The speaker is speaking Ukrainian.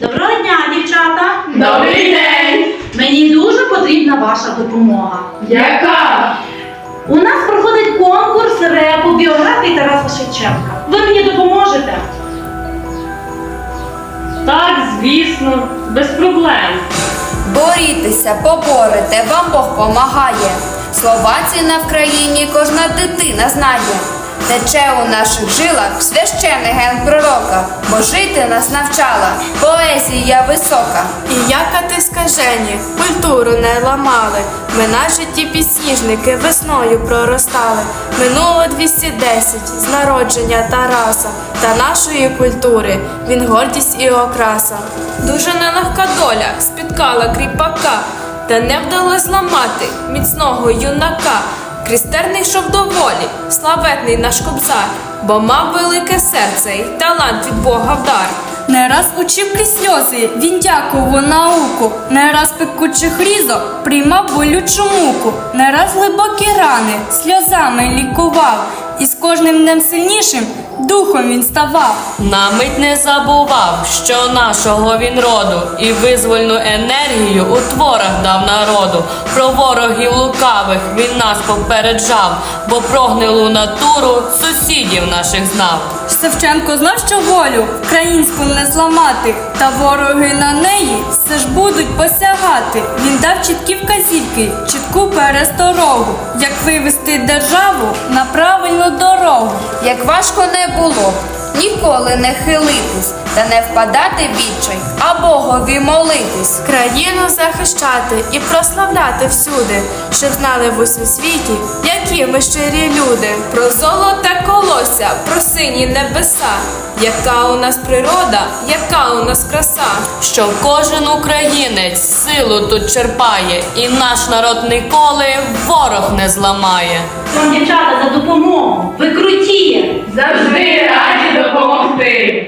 Доброго дня, дівчата! Добрий день! Мені дуже потрібна ваша допомога. Яка? У нас проходить конкурс репу біографії Тараса Шевченка. Ви мені допоможете? Так, звісно, без проблем. Борітеся, поборете, вам Бог помагає. Слова ці на Вкраїні кожна дитина знає. Тече у наших жилах священий ген пророка, бо жити нас навчала поезія висока. І яка ти скажені, культуру не ламали. Ми на житті пісніжники весною проростали. Минуло 210 з народження Тараса та нашої культури. Він гордість і окраса. Дуже нелегка доля спіткала кріпака, та не вдалось зламати міцного юнака. Крістерний йшов доволі, славетний наш кобзар, бо мав велике серце й талант від Бога в дар. Не раз учив крізь сльози, він дякував науку, не раз пекучих різок приймав болючу муку, не раз глибокі рани сльозами лікував, і з кожним днем сильнішим духом він ставав. На мить не забував, що нашого він роду і визвольну енергію у творах дав народу. Про ворогів лукавих він нас попереджав, бо прогнилу натуру сусідів наших знав. Шевченко знав, що волю українську не зламати, та вороги на неї все ж будуть посягати. Він дав чіткі вказівки, чітку пересторогу, як вивести державу на правильну дорогу. Як важко не було, ніколи не хилитись та не впадати в відчай, а Богові молитись. країну захищати і прославляти всюди, щоб знали в усім світі, які ми щирі люди. Про золоте колося, про сині небеса, яка у нас природа, яка у нас краса. Що кожен українець силу тут черпає, і наш народ ніколи ворог не зламає. Вам, дівчата, за допомогу. Ви круті! Завжди раді допомогти.